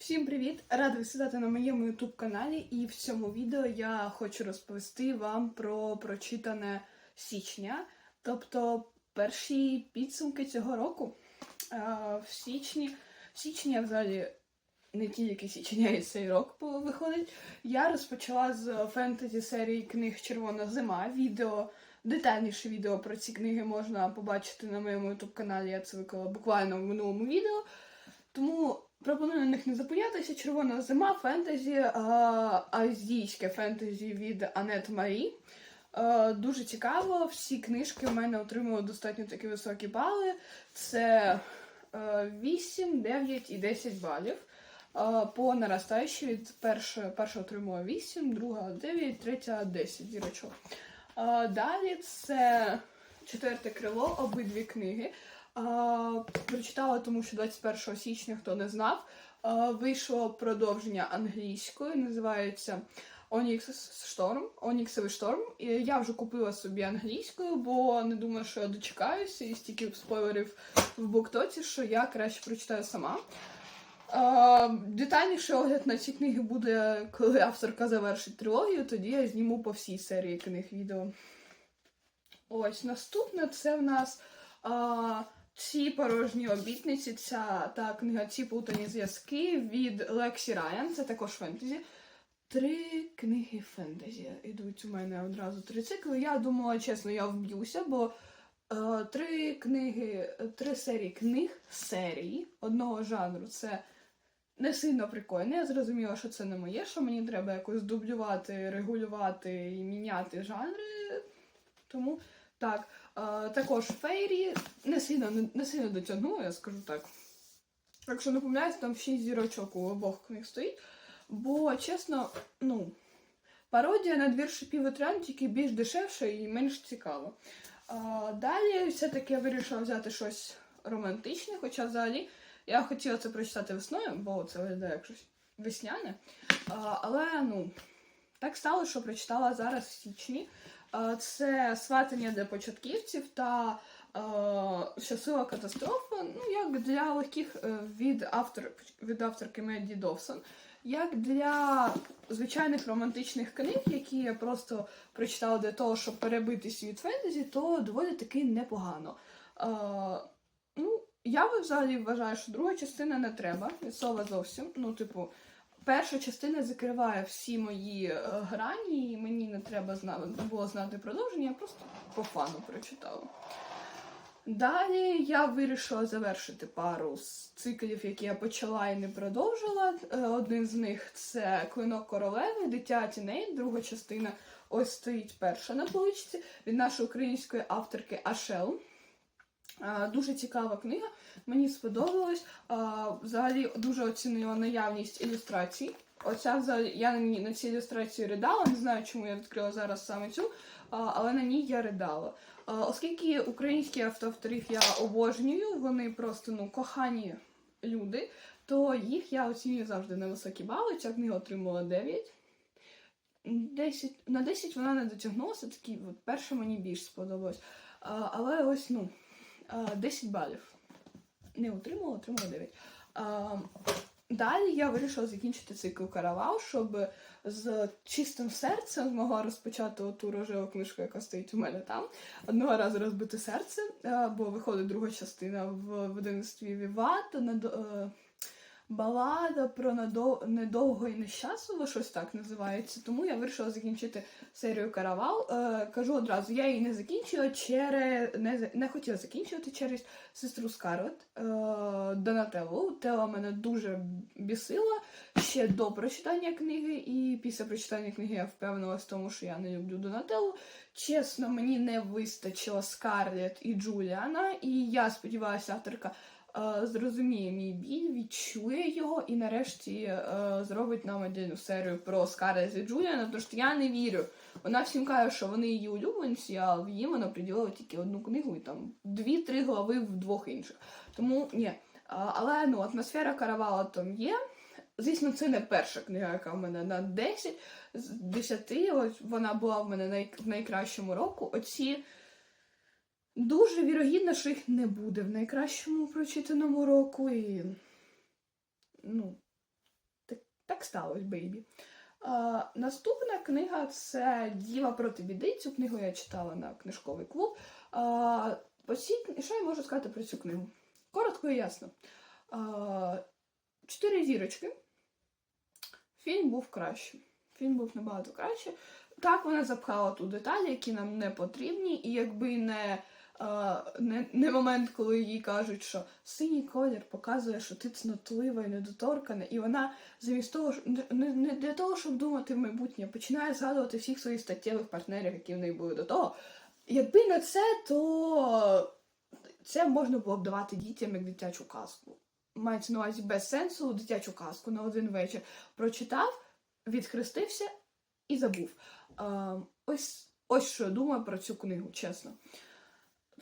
Всім привіт! Рада вас на моєму YouTube каналі. І в цьому відео я хочу розповісти вам про прочитане січня, тобто перші підсумки цього року. В січні, в січні я взагалі не тільки січня і цей рок виходить. Я розпочала з фентезі серії книг Червона зима. Відео, детальніше відео про ці книги можна побачити на моєму YouTube каналі. Я це виклала буквально в минулому відео. Тому пропоную на них не запоятися. Червона зима, фентезі, азійське фентезі від Анет Марі. Дуже цікаво. Всі книжки в мене отримали достатньо такі високі бали. Це е, 8, 9 і 10 балів. По наростаючій від першої, перша отримала 8, друга 9, третя 10 зірочок. Далі це четверте крило, обидві книги. Прочитала, тому що 21 січня, хто не знав, вийшло продовження англійської, називається Storm, Onyxовий шторм. І я вже купила собі англійською, бо не думаю, що я дочекаюся, і стільки спойлерів в буктоці, що я краще прочитаю сама. Детальніший огляд на ці книги буде, коли авторка завершить трилогію, тоді я зніму по всій серії книг відео. Ось наступне це в нас а, ці порожні обітниці, ця та книга ці плутані зв'язки від Лексі Райан, це також фентезі. Три книги фентезі йдуть у мене одразу три цикли. Я думала, чесно, я вб'юся, бо е, три книги, три серії книг серії одного жанру це не сильно прикольно. Я зрозуміла, що це не моє, що мені треба якось дублювати, регулювати і міняти жанри. Тому так. Е, також Фейрі не сильно, не, сильно дотягнула, я скажу так. Якщо не помиляюсь, там 6 зірочок у обох книг стоїть. Бо, чесно, ну, пародія на двір шипів тільки більш дешевше і менш цікаво. А, далі все-таки я вирішила взяти щось романтичне, хоча взагалі я хотіла це прочитати весною, бо це виглядає як щось весняне. А, але ну, так стало, що прочитала зараз в січні. Це сватання для початківців та е, щаслива катастрофа. Ну, як для легких е, від автор від авторки Медді Довсон, як для звичайних романтичних книг, які я просто прочитала для того, щоб перебити світ фентезі, то доволі таки непогано. Е, ну, я взагалі вважаю, що друга частина не треба, від слова зовсім. Ну, типу, перша частина закриває всі мої е, грані, і мені не треба було знати продовження, я просто по фану прочитала. Далі я вирішила завершити пару з циклів, які я почала і не продовжила. Е, Один з них це Клинок королеви, дитя тіней, друга частина ось стоїть перша на поличці від нашої української авторки Ашел. Дуже цікава книга, мені сподобалось. Взагалі дуже оцінила наявність ілюстрацій. Оця взагалі я на, цій ілюстрації ридала, не знаю, чому я відкрила зараз саме цю, але на ній я ридала. Оскільки українські автоавторів я обожнюю, вони просто ну, кохані люди, то їх я оцінюю завжди на високі бали. Ця книга отримала 9. 10, на 10 вона не дотягнулася, такі от, перша мені більш сподобалось. Але ось ну, 10 балів. Не отримала, отримала 9. А, Далі я вирішила закінчити цикл Каравал, щоб з чистим серцем змогла розпочати оту рожеву книжку, яка стоїть у мене там. Одного разу розбити серце, е, бо виходить друга частина в видавництві Віват. Балада про недов- недовго і нещасливо, щось так називається. Тому я вирішила закінчити серію Каравал. Е, кажу одразу, я її не закінчила через не, не хотіла закінчувати через сестру Скарлет е, Донателлу. Тела мене дуже бісила ще до прочитання книги, і після прочитання книги я впевнилась тому, що я не люблю Донателлу. Чесно, мені не вистачило Скарлет і Джуліана, і я сподіваюся, авторка зрозуміє мій біль, відчує його і нарешті е, зробить нам отдельну серію про Скарлет і Джуліана, тому що я не вірю. Вона всім каже, що вони її улюбленці, а в їм вона приділила тільки одну книгу і там дві-три глави в двох інших. Тому ні. Але ну, атмосфера каравала там є. Звісно, це не перша книга, яка в мене на 10 з 10. Ось вона була в мене най, в найкращому року. Оці дуже вірогідно, що їх не буде в найкращому прочитаному року. І ну, Так сталося, бейбі. А, наступна книга це Діва проти біди. Цю книгу я читала на книжковий клуб. А, по що я можу сказати про цю книгу? Коротко і ясно. А, чотири зірочки. Фільм був краще. Фільм був набагато краще. Так, вона запхала тут деталі, які нам не потрібні, і якби не, не, не момент, коли їй кажуть, що синій колір показує, що ти цнотлива і недоторкана, і вона замість того, не, не для того, щоб думати в майбутнє, починає згадувати всіх своїх статтєвих партнерів, які в неї були до того. Якби не це, то це можна було б давати дітям як дитячу казку. Мається на увазі без сенсу дитячу казку на один вечір. Прочитав, відхрестився і забув. Ось, ось що я думаю про цю книгу, чесно.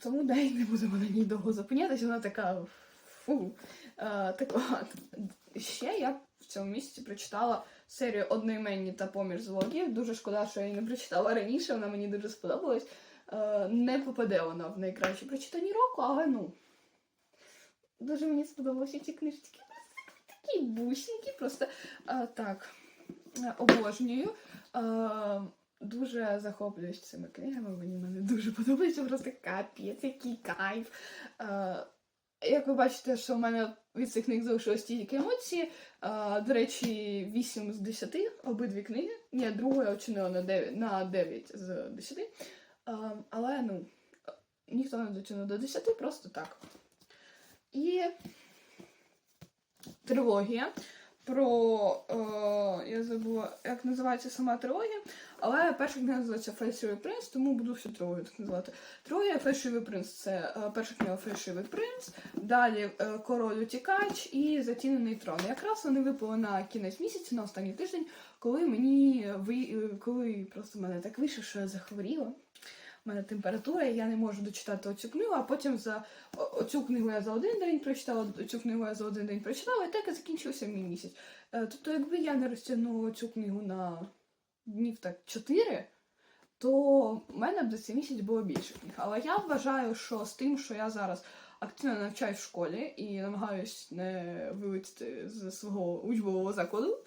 Тому навіть не будемо на ній довго зупинятися, вона така. Фу. А, так от. Ще я в цьому місяці прочитала серію одноіменні та поміж злодіїв. Дуже шкода, що я її не прочитала раніше, вона мені дуже сподобалась. Е, не попаде вона в найкращі прочитані року, але ну. Дуже мені сподобалися ці книжечки. Такі бусінькі, просто е, так. е, Обожнюю. Е, дуже захоплююсь цими книгами. Мені мене дуже подобається, просто капець, який кайф. Е, як ви бачите, що в мене від цих книг залишилось тільки емоції. Е, до речі, 8 з 10 обидві книги. Ні, другу я оцінила на 9, на 9 з 10. Е, але ну, ніхто не дотягнув до 10, просто так. І трилогія про. Е, я забула, як називається сама трилогія, але перша книга називається Фальшивий принц, тому буду всю трилогію так називати. Трилогія Фальшивий принц це е, перша книга Фальшивий принц, далі е, Король утікач і Затінений трон. Якраз вони випали на кінець місяця, на останній тиждень, коли мені ви, коли просто мене так вийшло, що я захворіла. У мене температура, і я не можу дочитати оцю книгу, а потім за оцю книгу я за один день прочитала, цю книгу я за один день прочитала, і так і закінчився мій місяць. Е, Тобто, якби я не розтягнула цю книгу на днів так 4, то в мене б за цей місяць було більше книг. Але я вважаю, що з тим, що я зараз активно навчаюсь в школі і намагаюсь не вилетіти з свого учбового закладу.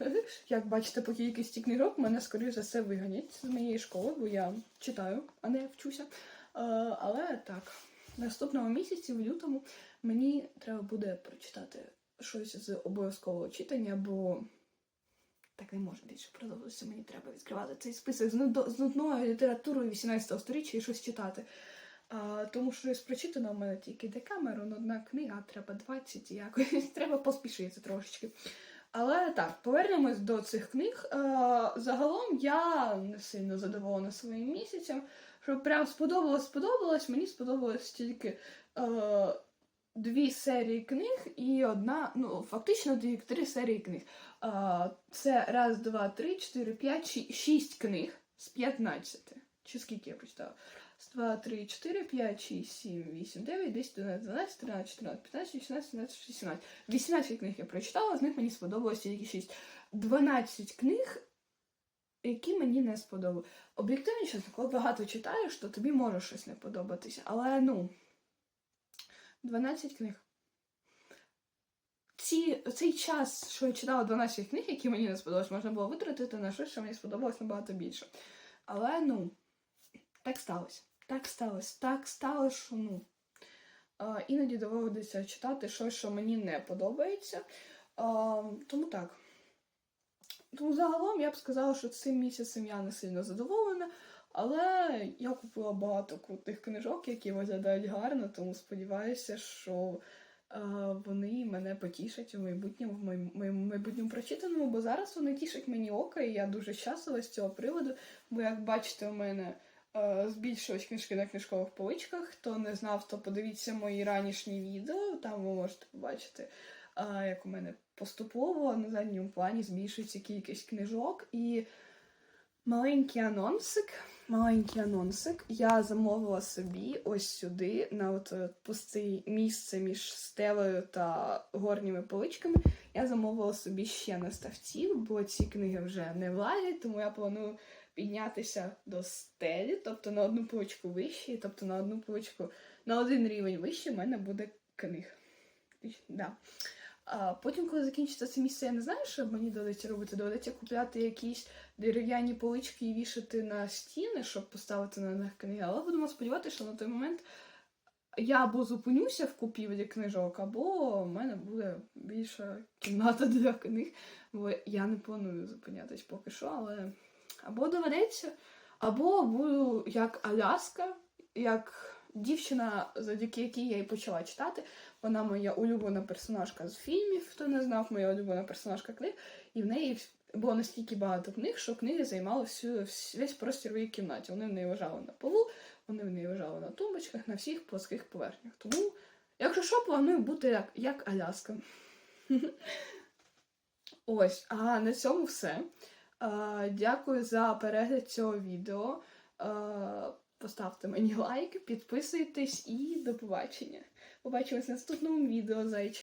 Як бачите, по кількості книжок мене, скоріш за все, виганять з моєї школи, бо я читаю, а не вчуся. Е, але так, в наступному місяці, в лютому, мені треба буде прочитати щось з обов'язкового читання, бо так не може більше продовжуватися. Мені треба відкривати цей список з нудною літературою 18 століття і щось читати. А, тому що з прочитано в мене тільки Декамерон, одна книга, треба 20, і якось треба поспішити трошечки. Але так, повернемось до цих книг. Е, загалом я не сильно задоволена своїм місяцем. Що прям сподобалось, сподобалось. Мені сподобалось тільки е, дві серії книг і одна, ну, фактично дві три серії книг. Е, це раз, два, три, чотири, п'ять, шість книг з 15. Чи скільки я прочитала? Раз, два, три, чотири, п'ять, шість, сім, вісім, дев'ять, десять, одинадцять, дванадцять, тринадцять, чотирнадцять, п'ятнадцять, шістнадцять, сімнадцять, шістнадцять. 18 книг я прочитала, з них мені сподобалось тільки 6. 12 книг, які мені не сподобали. Об'єктивно, чесно, коли багато читаєш, то тобі може щось не подобатися. Але ну, 12 книг. Ці, цей час, що я читала 12 книг, які мені не сподобалось, можна було витратити на щось, що мені сподобалось набагато більше. Але ну, так сталося. Так сталося. Так сталося, що ну. Іноді доводиться читати щось, що мені не подобається. Тому так. Тому загалом я б сказала, що цим місяцем я не сильно задоволена, але я купила багато крутих книжок, які виглядають гарно, тому сподіваюся, що вони мене потішать у майбутньому, в моєму майбутньому прочитаному, бо зараз вони тішать мені око, і я дуже щаслива з цього приводу. Бо, як бачите, у мене е, збільшились книжки на книжкових поличках. Хто не знав, то подивіться мої ранішні відео, там ви можете побачити, е, як у мене поступово на задньому плані збільшується кількість книжок. І маленький анонсик. Маленький анонсик. Я замовила собі ось сюди, на от е, пусте місце між стелею та горніми поличками. Я замовила собі ще наставців, бо ці книги вже не влазять, тому я планую піднятися до стелі, тобто на одну поличку вище, тобто на одну поличку, на один рівень вище в мене буде книг. Да. А потім, коли закінчиться це місце, я не знаю, що мені доведеться робити. Доведеться купляти якісь дерев'яні полички і вішати на стіни, щоб поставити на них книги. Але будемо сподіватися, що на той момент я або зупинюся в купівлі книжок, або в мене буде більша кімната для книг. Бо я не планую зупинятись поки що, але або доведеться, або буду як Аляска, як дівчина, завдяки якій я і почала читати. Вона моя улюблена персонажка з фільмів, хто не знав, моя улюблена персонажка книг, і в неї було настільки багато книг, що книги займали всю, весь простір в її кімнаті. Вони в неї лежали на полу, вони в неї лежали на тумбочках, на всіх плоских поверхнях. Тому, якщо що, планую бути як, як Аляска. Ось, а на цьому все. Е, Дякую за перегляд цього відео. Е, Поставте мені лайк, підписуйтесь і до побачення. Побачимось в наступному відео, зайчики.